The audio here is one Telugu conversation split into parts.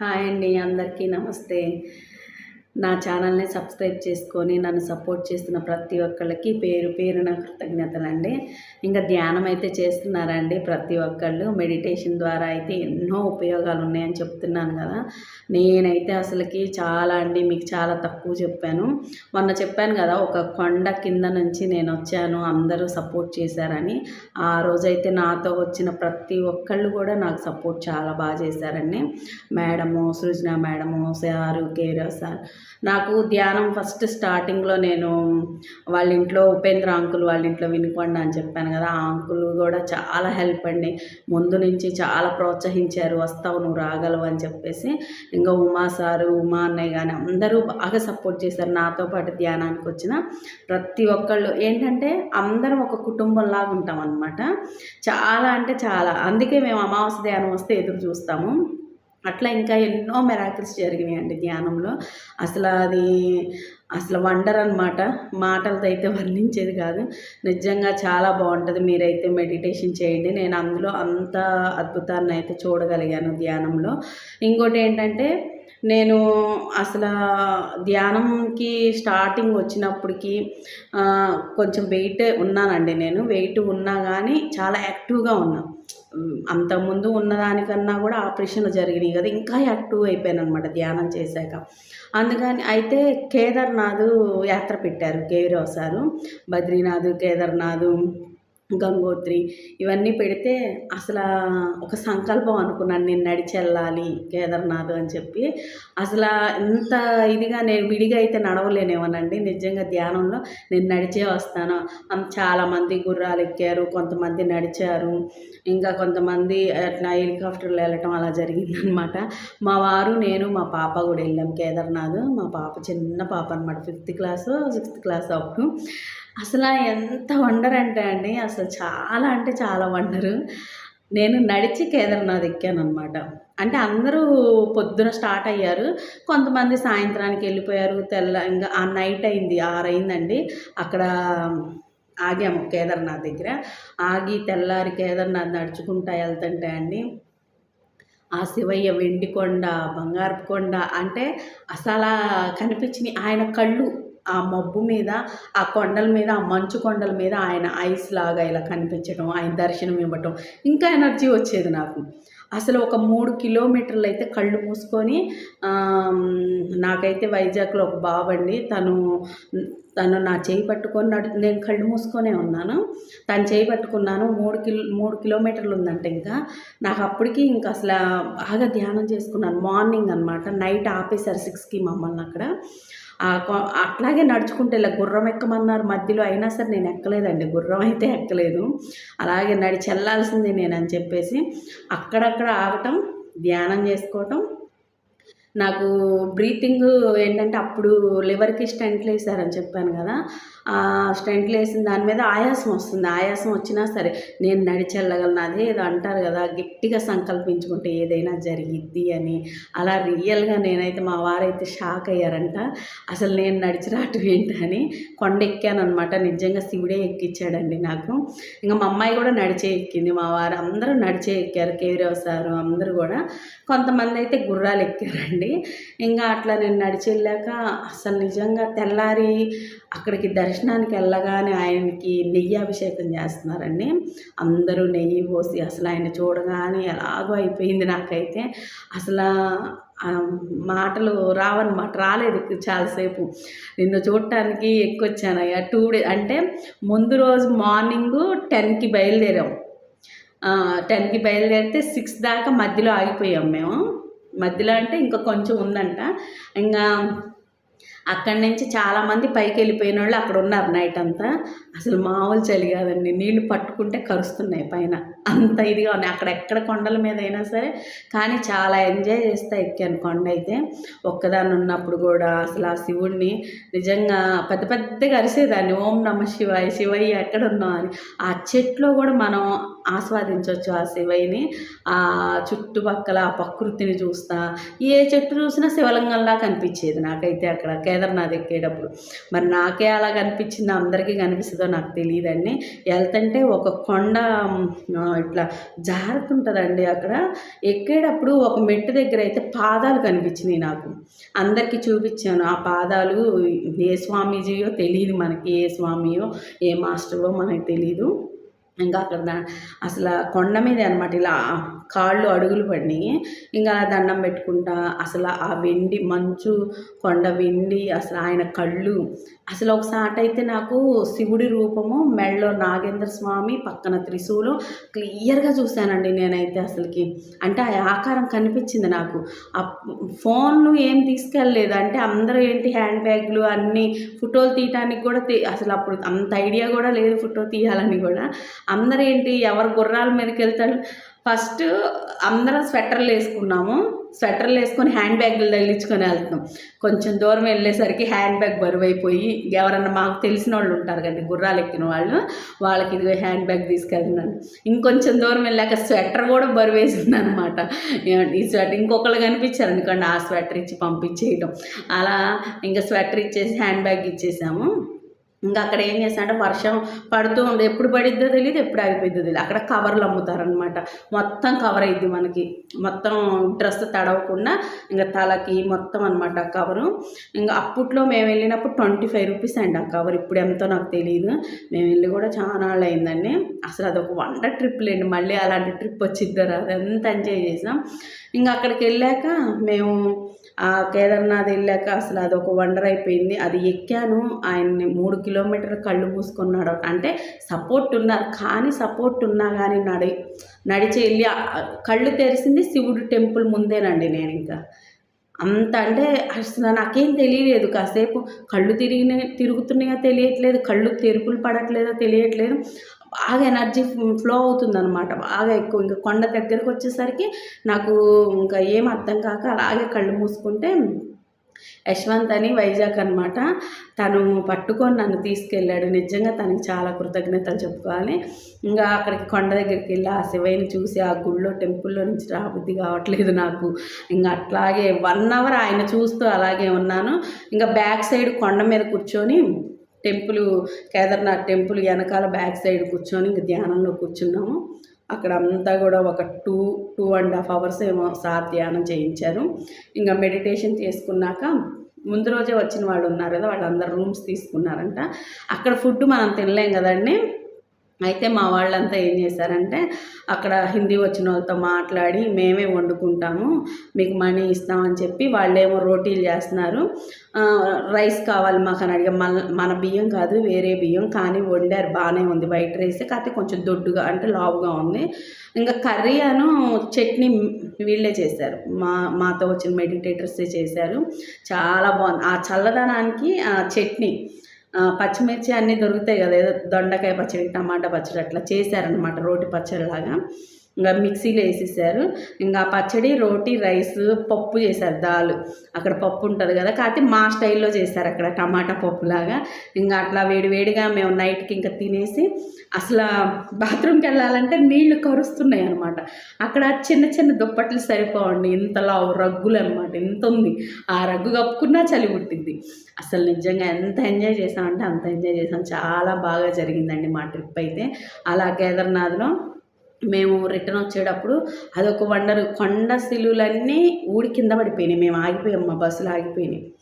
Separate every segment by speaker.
Speaker 1: హాయ్ అండి అందరికీ నమస్తే. నా ఛానల్ని సబ్స్క్రైబ్ చేసుకొని నన్ను సపోర్ట్ చేస్తున్న ప్రతి ఒక్కళ్ళకి పేరు పేరు నా కృతజ్ఞతలండి. ఇంకా ధ్యానం అయితే చేస్తున్నారండి ప్రతి ఒక్కళ్ళు. మెడిటేషన్ ద్వారా అయితే ఎన్నో ఉపయోగాలు ఉన్నాయని చెప్తున్నాను కదా. నేనైతే అసలుకి చాలా అండి మీకు చాలా తక్కువ చెప్పాను. మొన్న చెప్పాను కదా ఒక కొండ కింద నుంచి నేను వచ్చాను అందరూ సపోర్ట్ చేశారని. ఆ రోజైతే నాతో వచ్చిన ప్రతి ఒక్కళ్ళు కూడా నాకు సపోర్ట్ చాలా బాగా చేశారండి. మేడము సృజన మేడము సారు కేరా సార్ నాకు ధ్యానం ఫస్ట్ స్టార్టింగ్లో నేను వాళ్ళ ఇంట్లో ఉపేంద్ర అంకుల్ వాళ్ళ ఇంట్లో వినుకోండి అని చెప్పాను కదా ఆ అంకుల్ కూడా చాలా హెల్ప్ అండి. ముందు నుంచి చాలా ప్రోత్సహించారు వస్తావు నువ్వు రాగలవు అని చెప్పేసి. ఇంకా ఉమా సారు ఉమా అన్నయ్య కానీ అందరూ బాగా సపోర్ట్ చేశారు నాతో పాటు ధ్యానానికి వచ్చిన ప్రతి ఒక్కళ్ళు. ఏంటంటే అందరం ఒక కుటుంబంలాగా ఉంటాం అనమాట చాలా అంటే చాలా. అందుకే మేము అమావాస్య ధ్యానం వస్తే ఎదురు చూస్తాము. అట్లా ఇంకా ఎన్నో మెరాకిల్స్ జరిగినాయండి ధ్యానంలో. అసలు అది అసలు వండర్ అనమాట మాటలతో అయితే వర్ణించేది కాదు. నిజంగా చాలా బాగుంటుంది. మీరైతే మెడిటేషన్ చేయండి. నేను అందులో అంత అద్భుతాన్ని అయితే చూడగలిగాను ధ్యానంలో. ఇంకోటి ఏంటంటే నేను అసలు ధ్యానంకి స్టార్టింగ్ వచ్చినప్పటికి కొంచెం వెయిట్ ఉన్నానండి నేను. వెయిట్ ఉన్నా కానీ చాలా యాక్టివ్గా ఉన్నా. అంతకుముందు ఉన్నదానికన్నా కూడా ఆపరేషన్లు జరిగినాయి కదా ఇంకా యాక్టివ్ అయిపోయాను అనమాట ధ్యానం చేశాక. అందుకని అయితే కేదార్నాథ్ యాత్ర పెట్టారు కేవీరావు సారు బద్రీనాథ్ కేదార్నాథ్ గంగోత్రి ఇవన్నీ పెడితే అసలు ఒక సంకల్పం అనుకున్నాను నేను నడిచి వెళ్ళాలి కేదార్నాథ్ అని చెప్పి. అసలు ఇంత ఇదిగా నేను విడిగా అయితే నడవలేనేమోనండి. నిజంగా ధ్యానంలో నేను నడిచే వస్తాను. చాలామంది గుర్రాలు ఎక్కారు కొంతమంది నడిచారు. ఇంకా కొంతమంది అట్లా హెలికాప్టర్లో వెళ్ళటం అలా జరిగిందనమాట. మా వారు నేను మా పాప కూడా వెళ్ళాం కేదార్నాథ్. మా పాప చిన్న పాప అనమాట ఫిఫ్త్ క్లాస్ సిక్స్త్ క్లాస్ అప్పుడు. అసలు ఎంత వండర్ అంటే అండి అసలు చాలా అంటే చాలా వండరు. నేను నడిచి కేదార్నాథ్ ఎక్కాను అనమాట అంటే అందరూ పొద్దున స్టార్ట్ అయ్యారు. కొంతమంది సాయంత్రానికి వెళ్ళిపోయారు. తెల్ల ఇంకా ఆ నైట్ అయింది ఆరైందండి అక్కడ ఆగాము కేదార్నాథ్ దగ్గర. ఆగి తెల్లారి కేదార్నాథ్ నడుచుకుంటా వెళ్తుంటే అండి ఆ శివయ్య వెండి కొండ బంగారపు కొండ అంటే అసలు కనిపించినాయి. ఆయన కళ్ళు ఆ మబ్బు మీద ఆ కొండల మీద ఆ మంచు కొండల మీద ఆయన ఐస్ లాగా ఇలా కనిపించడం ఆయన దర్శనం ఇవ్వటం ఇంకా ఎనర్జీ వచ్చేది నాకు. అసలు ఒక మూడు కిలోమీటర్లు అయితే కళ్ళు మూసుకొని నాకైతే వైజాగ్లో ఒక బాబండి తను తను నా చేయి పట్టుకొని నడు నేను కళ్ళు మూసుకొనే ఉన్నాను. తను చేయి పట్టుకున్నాను. మూడు కిలో మూడు కిలోమీటర్లు ఉందంట ఇంకా. నాకు అప్పటికి ఇంకా అసలు బాగా ధ్యానం చేసుకున్నాను. మార్నింగ్ అనమాట నైట్ ఆపేశారు సిక్స్కి మమ్మల్ని అక్కడ. అట్లాగే నడుచుకుంటే ఇలా గుర్రం ఎక్కమన్నారు మధ్యలో అయినా సరే నేను ఎక్కలేదండి. గుర్రం అయితే ఎక్కలేదు. అలాగే నడిచి వెళ్ళాల్సిందే నేను అని చెప్పేసి అక్కడక్కడ ఆగటం ధ్యానం చేసుకోవటం. నాకు బ్రీతింగ్ ఏంటంటే అప్పుడు లివర్కి స్టెంట్లు వేసారని చెప్పాను కదా. స్టెంట్లు వేసిన దాని మీద ఆయాసం వస్తుంది. ఆయాసం వచ్చినా సరే నేను నడిచెళ్ళగలను అదే ఏదో అంటారు కదా గట్టిగా సంకల్పించుకుంటే ఏదైనా జరిగిద్ది అని. అలా రియల్గా నేనైతే మా వారైతే షాక్ అయ్యారంట. అసలు నేను నడిచిరాటం ఏంటని కొండ ఎక్కానమాట అనమాట నిజంగా శివుడే ఎక్కించాడండి నాకు. ఇంకా మా అమ్మాయి కూడా నడిచే ఎక్కింది. మా వారు అందరూ నడిచే ఎక్కారు. కేవీరావు సారు అందరూ కూడా. కొంతమంది అయితే గుర్రాలు ఎక్కారండి. ఇంకా అట్లా నేను నడిచి వెళ్ళాక అసలు నిజంగా తెల్లారి అక్కడికి దర్శనం దర్శనానికి వెళ్ళగానే ఆయనకి నెయ్యి అభిషేకం చేస్తున్నారండి. అందరూ నెయ్యి పోసి అసలు ఆయన చూడగానే ఎలాగో అయిపోయింది నాకైతే. అసలు మాటలు రావన్నమాట రాలేదు చాలాసేపు. నిన్ను చూడటానికి ఎక్కువచ్చాను అయ్యా టూ డే అంటే ముందు రోజు మార్నింగ్ టెన్కి బయలుదేరాం. టెన్కి బయలుదేరితే సిక్స్ దాకా మధ్యలో ఆగిపోయాం మేము. మధ్యలో అంటే ఇంకా కొంచెం ఉందంట. ఇంకా అక్కడి నుంచి చాలామంది పైకి వెళ్ళిపోయిన వాళ్ళు అక్కడ ఉన్నారు నైట్ అంతా. అసలు మామూలు చలి కాదండి. నీళ్ళు పట్టుకుంటే కరుస్తున్నాయి పైన. అంత ఇదిగా ఉన్నాయి. అక్కడ ఎక్కడ కొండల మీద అయినా సరే కానీ చాలా ఎంజాయ్ చేస్తా ఎక్కాను కొండ అయితే. ఒక్కదాన్ని ఉన్నప్పుడు కూడా అసలు ఆ శివుడిని నిజంగా పెద్ద పెద్దగా అరిసేదాన్ని. ఓం నమ శివాయ శివయ్య ఎక్కడ ఉన్నావు అని. ఆ చెట్లో కూడా మనం ఆస్వాదించవచ్చు ఆ శివయ్యని. ఆ చుట్టుపక్కల ఆ ప్రకృతిని చూస్తా ఏ చెట్టు చూసినా శివలింగంలా కనిపించేది నాకైతే అక్కడ కేదార్నాథ్ ఎక్కేటప్పుడు. మరి నాకే అలా కనిపించింది అందరికీ కనిపిస్తుందో నాకు తెలియదండి. వెళ్తుంటే ఒక కొండ ఇట్లా జారుతుంటుందండి అక్కడ. ఎక్కేటప్పుడు ఒక మెట్టు దగ్గర అయితే పాదాలు కనిపించినాయి నాకు. అందరికీ చూపించాను ఆ పాదాలు ఏ స్వామీజీయో తెలియదు మనకి ఏ స్వామియో ఏ మాస్టరో మనకి తెలియదు ఇంకా అక్కడ అసలు కొండ మీద అనమాట ఇలా కాళ్ళు అడుగులు పడినాయి ఇంకా అలా దండం పెట్టుకుంటా. అసలు ఆ వెండి మంచు కొండ వెండి అసలు ఆయన కళ్ళు. అసలు ఒకసారి అయితే నాకు శివుడి రూపము మెళ్ళో నాగేంద్ర స్వామి పక్కన త్రిశూలం క్లియర్గా చూశానండి నేనైతే అసలుకి. అంటే ఆ ఆకారం కనిపించింది నాకు. ఆ ఫోన్లు ఏం తీసుకెళ్ళలేదు. అంటే అందరూ ఏంటి హ్యాండ్ బ్యాగ్లు అన్నీ ఫోటోలు తీయటానికి కూడా అసలు అప్పుడు అంత ఐడియా కూడా లేదు ఫోటో తీయాలని కూడా. అందరూ ఏంటి ఎవరు గుర్రాల మీదకి వెళ్తారు? ఫస్ట్ అందరం స్వెటర్లు వేసుకున్నాము. స్వెటర్లు వేసుకొని హ్యాండ్ బ్యాగులు తగిలించుకొని వెళ్తున్నాం. కొంచెం దూరం వెళ్ళేసరికి హ్యాండ్ బ్యాగ్ బరువు అయిపోయి ఎవరన్నా మాకు తెలిసిన వాళ్ళు ఉంటారు కండి గుర్రాలు ఎక్కిన వాళ్ళు వాళ్ళకి ఇదిగో హ్యాండ్ బ్యాగ్ తీసుకెళ్తున్నాను. ఇంకొంచెం దూరం వెళ్ళాక స్వెటర్ కూడా బరువు వేసింది అనమాట ఈ స్వెటర్ ఇంకొకళ్ళు కనిపించారు అనుకోండి ఆ స్వెటర్ ఇచ్చి పంపించేయటం. అలా ఇంకా స్వెటర్ ఇచ్చేసి హ్యాండ్ బ్యాగ్ ఇచ్చేసాము. ఇంకా అక్కడ ఏం చేస్తారంటే వర్షం పడుతూ ఉండే ఎప్పుడు పడిద్దో తెలియదు ఎప్పుడు ఆగిపోయిద్దో తెలియదు అక్కడ కవర్లు అమ్ముతారనమాట మొత్తం కవర్ అయింది మనకి. మొత్తం డ్రెస్ తడవకుండా ఇంకా తలకి మొత్తం అనమాట ఆ కవరు ఇంకా అప్పట్లో మేము వెళ్ళినప్పుడు ట్వంటీ ఫైవ్ రూపీస్ అండి ఆ కవర్ ఇప్పుడు ఎంతో నాకు తెలియదు మేము వెళ్ళి కూడా చాలా అయిందండి అసలు అదొక వండర్ ట్రిప్ లేండి. మళ్ళీ అలాంటి ట్రిప్ వచ్చిద్దారు అదంతా ఎంజాయ్ చేసాం. ఇంకా అక్కడికి వెళ్ళాక మేము ఆ కేదార్నాథ్ వెళ్ళాక అసలు అదొక వండర్ అయిపోయింది. అది ఎక్కాను. ఆయన్ని మూడు కిలోమీటర్లు కళ్ళు మూసుకున్నాడు. అంటే సపోర్ట్ ఉన్నారు కానీ సపోర్ట్ ఉన్నా కానీ నడి నడిచి వెళ్ళి కళ్ళు తెరిసింది శివుడు టెంపుల్ ముందేనండి నేను ఇంకా. అంత అంటే అసలు నాకేం తెలియలేదు. కాసేపు కళ్ళు తిరిగిన తిరుగుతున్నాయో తెలియట్లేదు కళ్ళు తెరుపులు పడట్లేదో తెలియట్లేదు. బాగా ఎనర్జీ ఫ్లో అవుతుందన్నమాట. బాగా ఎక్కువ ఇంకా కొండ దగ్గరకు వచ్చేసరికి నాకు ఇంకా ఏం అర్థం కాక అలాగే కళ్ళు మూసుకుంటే యశ్వంత్ అని వైజాగ్ అనమాట తను పట్టుకొని నన్ను తీసుకెళ్ళాడు. నిజంగా తనకి చాలా కృతజ్ఞతలు చెప్పుకోవాలి. ఇంకా అక్కడికి కొండ దగ్గరికి వెళ్ళి ఆ శివయ్యని చూసి ఆ గుళ్ళో టెంపుల్లో నుంచి రాబుద్ది కావట్లేదు నాకు. ఇంకా అట్లాగే వన్ అవర్ ఆయన చూస్తూ అలాగే ఉన్నాను. ఇంకా బ్యాక్ సైడ్ కొండ మీద కూర్చొని టెంపుల్ కేదార్నాథ్ టెంపుల్ వెనకాల బ్యాక్ సైడ్ కూర్చొని ఇంక ధ్యానంలో కూర్చున్నాము. అక్కడ అంతా కూడా ఒక two two and half hours ఏమో సార్ ధ్యానం చేయించారు. ఇంకా మెడిటేషన్ చేసుకున్నాక ముందు రోజే వచ్చిన వాళ్ళు ఉన్నారు కదా వాళ్ళందరూ రూమ్స్ తీసుకున్నారంట. అక్కడ ఫుడ్ మనం తినలేం కదండి. అయితే మా వాళ్ళంతా ఏం చేశారంటే అక్కడ హిందీ వచ్చిన వాళ్ళతో మాట్లాడి మేమే వండుకుంటాము మీకు మనీ ఇస్తామని చెప్పి వాళ్ళేమో రోటీలు చేస్తున్నారు. రైస్ కావాలి మాకు అని అడిగా మన మన బియ్యం కాదు వేరే బియ్యం కానీ వండారు బాగానే ఉంది. వైట్ రైస్ కాకపోతే కొంచెం దొడ్డుగా అంటే లావుగా ఉంది. ఇంకా కర్రీ అను చట్నీ వీళ్ళే చేశారు. మా మాతో వచ్చిన మెడిటేటర్సే చేశారు. చాలా బాగుంది. ఆ చల్లదనానికి ఆ చట్నీ పచ్చిమిర్చి అన్నీ దొరుకుతాయి కదా ఏదో దొండకాయ పచ్చడి టమాటా పచ్చడి అట్లా చేశారనమాట రోటి పచ్చడి లాగా ఇంకా మిక్సీలో వేసేసారు. ఇంకా పచ్చడి రోటీ రైస్ పప్పు చేశారు దాల్. అక్కడ పప్పు ఉంటుంది కదా కాకపోతే మా స్టైల్లో చేశారు అక్కడ టమాటా పప్పు లాగా ఇంకా అట్లా వేడివేడిగా మేము నైట్కి ఇంకా తినేసి అసలు బాత్రూమ్కి వెళ్ళాలంటే నీళ్ళు కరుస్తున్నాయి అనమాట అక్కడ చిన్న చిన్న దుప్పట్లు సరిపోవండి. ఇంతలా రగ్గులు అనమాట ఇంత ఉంది. ఆ రగ్గు కప్పుకున్నా చలి పుట్టింది అసలు నిజంగా ఎంత ఎంజాయ్ చేసామంటే అంత ఎంజాయ్ చేసాం చాలా బాగా జరిగిందండి మా ట్రిప్ అయితే. అలా కేదార్నాథ్లో మేము రిటర్న్ వచ్చేటప్పుడు అదొక వండరు కొండ శిలువులన్నీ ఊడి కింద పడిపోయినాయి. మేము ఆగిపోయాం మా బస్సులు ఆగిపోయినాయి.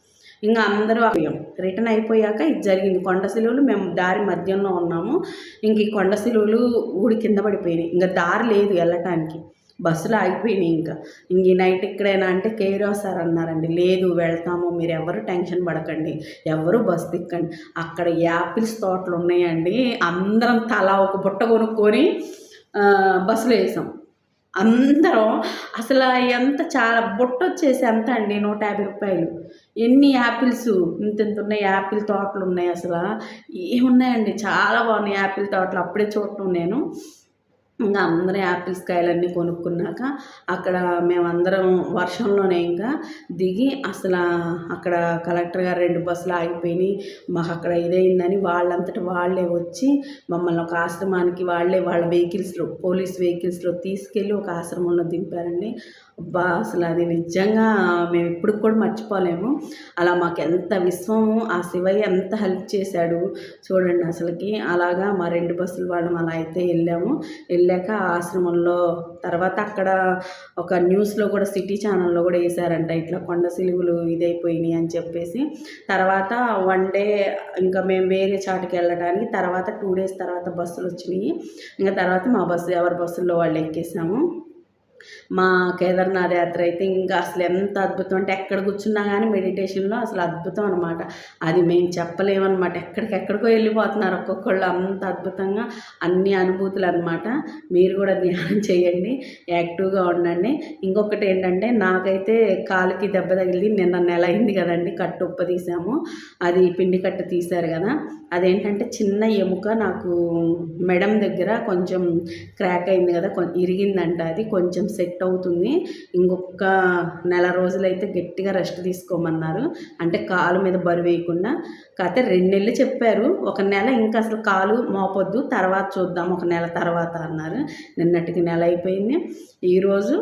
Speaker 1: ఇంకా అందరూ ఆగిపోయాం. రిటర్న్ అయిపోయాక ఇది జరిగింది. కొండ శిలువలు మేము దారి మధ్యలో ఉన్నాము. ఇంక ఈ కొండ శిలువలు ఊడి కింద పడిపోయినాయి. ఇంకా దారి లేదు వెళ్ళటానికి. బస్సులు ఆగిపోయినాయి ఇంకా. ఇంక ఈ నైట్ ఎక్కడైనా అంటే కేరో సార్ అన్నారండి లేదు వెళ్తాము. మీరు ఎవరు టెన్షన్ పడకండి. ఎవరు బస్సు దిక్కండి. అక్కడ యాపిల్స్ తోటలు ఉన్నాయండి. అందరం తలా ఒక బుట్ట కొనుక్కొని బస్సులో వేసాం. అందరం అసలు ఎంత చాలా బొట్ట వచ్చేసి ఎంత అండి? నూట యాభై రూపాయలు. ఎన్ని యాపిల్స్? ఇంత ఇంత ఉన్నాయి యాపిల్ తోటలు ఉన్నాయి అసలు. ఏమున్నాయండి? చాలా బాగున్నాయి యాపిల్ తోటలు. అప్పుడే చూడటం నేను. ఇంకా అందరూ యాపిల్స్ కాయలన్నీ కొనుక్కున్నాక అక్కడ మేమందరం వర్షంలోనే ఇంకా దిగి అసలు అక్కడ కలెక్టర్ గారు రెండు బస్సులు ఆగిపోయినాయి. మాకు అక్కడ ఇదైందని వాళ్ళంతట వాళ్ళే వచ్చి మమ్మల్ని ఒక ఆశ్రమానికి వాళ్ళే వాళ్ళ వెహికల్స్లో పోలీస్ వెహికల్స్లో తీసుకెళ్ళి ఒక ఆశ్రమంలో దింపారండి. అబ్బా అసలు అది నిజంగా మేము ఇప్పుడు కూడా మర్చిపోలేము. అలా మాకు ఎంత విశ్వము ఆ శివయ్య ఎంత హెల్ప్ చేశాడు చూడండి అసలుకి. అలాగా మా రెండు బస్సులు వాళ్ళం అలా అయితే వెళ్ళాము. వెళ్ళి వెళ్ళాక ఆశ్రమంలో తర్వాత అక్కడ ఒక న్యూస్లో కూడా సిటీ ఛానల్లో కూడా వేశారంట ఇట్లా కొండ సిలువులు ఇదైపోయినాయి అని చెప్పేసి. తర్వాత వన్ డే ఇంకా మేము వేరే చాటుకి వెళ్ళడానికి తర్వాత టూ డేస్ తర్వాత బస్సులు వచ్చినాయి. ఇంకా తర్వాత మా బస్సు ఎవరి బస్సుల్లో వాళ్ళు ఎక్కేసాము. మా కేదార్నాథ్ యాత్ర అయితే ఇంకా అసలు ఎంత అద్భుతం. అంటే ఎక్కడ కూర్చున్నా కానీ మెడిటేషన్లో అసలు అద్భుతం అనమాట అది మేము చెప్పలేమన్నమాట. ఎక్కడికెక్కడికో వెళ్ళిపోతున్నారు ఒక్కొక్కళ్ళు అంత అద్భుతంగా. అన్ని అనుభూతులు అనమాట మీరు కూడా ధ్యానం చేయండి యాక్టివ్గా ఉండండి. ఇంకొకటి ఏంటంటే నాకైతే కాలుకి దెబ్బ తగిలింది నిన్న నెల అయింది కదండి కట్టు ఉప్ప తీసాము అది పిండి కట్టు తీశారు కదా. అదేంటంటే చిన్న ఎముక నాకు మెడం దగ్గర కొంచెం క్రాక్ అయింది కదా ఇరిగిందంట అది. కొంచెం సెట్ అవుతుంది. ఇంకొక నెల రోజులైతే గట్టిగా రెస్ట్ తీసుకోమన్నారు. అంటే కాలు మీద బరువు వేయకుండా. కాకపోతే రెండు నెలలు చెప్పారు. ఒక నెల ఇంకా అసలు కాలు మోపొద్దు. తర్వాత చూద్దాం. ఒక నెల తర్వాత అన్నారు. నిన్నటికి నెల అయిపోయింది. ఈరోజు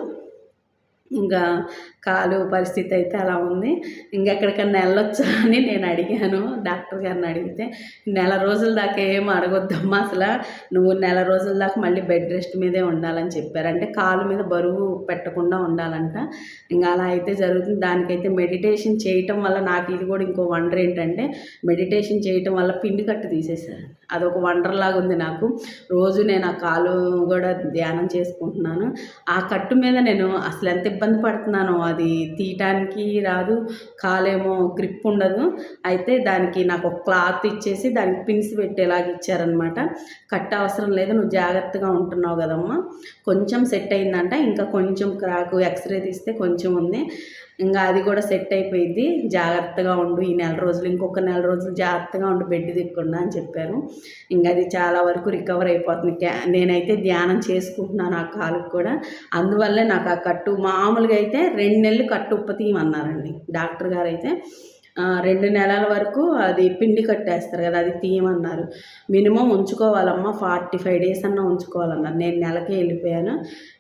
Speaker 1: ఇంకా కాలు పరిస్థితి అయితే అలా ఉంది. ఇంకెక్కడికన్నా వెళ్ళొచ్చా అని నేను అడిగాను. డాక్టర్ గారిని అడిగితే నెల రోజుల దాకా ఏం అడగొద్దమ్మా అసలు. నువ్వు నెల రోజుల దాకా మళ్ళీ బెడ్ రెస్ట్ మీదే ఉండాలని చెప్పారు. అంటే కాలు మీద బరువు పెట్టకుండా ఉండాలంట. ఇంకా అలా అయితే జరుగుతుంది. దానికైతే మెడిటేషన్ చేయటం వల్ల నాకు ఇది కూడా ఇంకో వండర్ ఏంటంటే మెడిటేషన్ చేయటం వల్ల పిండి కట్టు తీసేశారు. అదొక వండర్ లాగా ఉంది నాకు. రోజు నేను ఆ కాలు కూడా ధ్యానం చేసుకుంటున్నాను. ఆ కట్టు మీద నేను అసలు ఎంత ఇబ్బంది ఇబ్బంది పడుతున్నానో. అది తీయటానికి రాదు కాలేమో గ్రిప్ ఉండదు. అయితే దానికి నాకు ఒక క్లాత్ ఇచ్చేసి దానికి పిన్స్ పెట్టేలాగా ఇచ్చారనమాట కట్ట అవసరం లేదు నువ్వు జాగ్రత్తగా ఉంటున్నావు కదమ్మా. కొంచెం సెట్ అయిందంట ఇంకా కొంచెం క్రాకు ఎక్స్రే తీస్తే కొంచెం ఉంది. ఇంకా అది కూడా సెట్ అయిపోయింది. జాగ్రత్తగా ఉండు ఈ నెల రోజులు ఇంకొక నెల రోజులు జాగ్రత్తగా ఉండు బెడ్ దిక్కుండా అని చెప్పారు. ఇంకా అది చాలా వరకు రికవర్ అయిపోతుంది. నేనైతే ధ్యానం చేసుకుంటున్నాను ఆ కాలుకి కూడా. అందువల్లే నాకు ఆ కట్టు మా మామూలుగా అయితే రెండు నెలలు కట్టు ఉప్ప తీయమన్నారండి. డాక్టర్ గారు అయితే రెండు నెలల వరకు అది పిండి కట్టేస్తారు కదా అది తీయమన్నారు. మినిమం ఉంచుకోవాలమ్మా ఫార్టీ ఫైవ్ డేస్ అన్నా ఉంచుకోవాలన్నారు. నేను నెలకే వెళ్ళిపోయాను.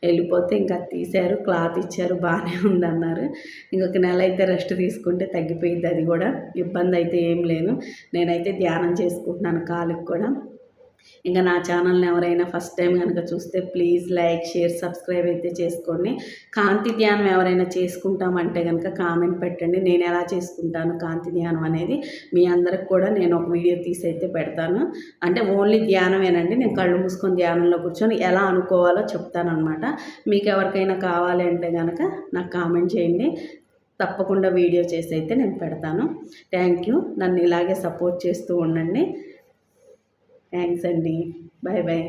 Speaker 1: వెళ్ళిపోతే ఇంకా తీశారు క్లాత్ ఇచ్చారు బాగానే ఉందన్నారు. ఇంకొక నెల అయితే రెస్ట్ తీసుకుంటే తగ్గిపోయింది అది కూడా. ఇబ్బంది అయితే ఏం లేదు. నేనైతే ధ్యానం చేసుకుంటున్నాను కాలుకి కూడా. ఇంకా నా ఛానల్ని ఎవరైనా ఫస్ట్ టైం కనుక చూస్తే ప్లీజ్ లైక్ షేర్ సబ్స్క్రైబ్ అయితే చేసుకోండి. కాంతి ధ్యానం ఎవరైనా చేసుకుంటామంటే కనుక కామెంట్ పెట్టండి. నేను ఎలా చేసుకుంటాను కాంతి ధ్యానం అనేది మీ అందరికి కూడా నేను ఒక వీడియో తీసి అయితే పెడతాను. అంటే ఓన్లీ ధ్యానమేనండి. నేను కళ్ళు మూసుకొని ధ్యానంలో కూర్చొని ఎలా అనుకోవాలో చెప్తానమాట మీకు ఎవరికైనా కావాలి అంటే కనుక నాకు కామెంట్ చేయండి. తప్పకుండా వీడియో చేసి అయితే నేను పెడతాను. Thank you. నన్ను ఇలాగే సపోర్ట్ చేస్తూ ఉండండి. థ్యాంక్స్ అండి బాయ్ బాయ్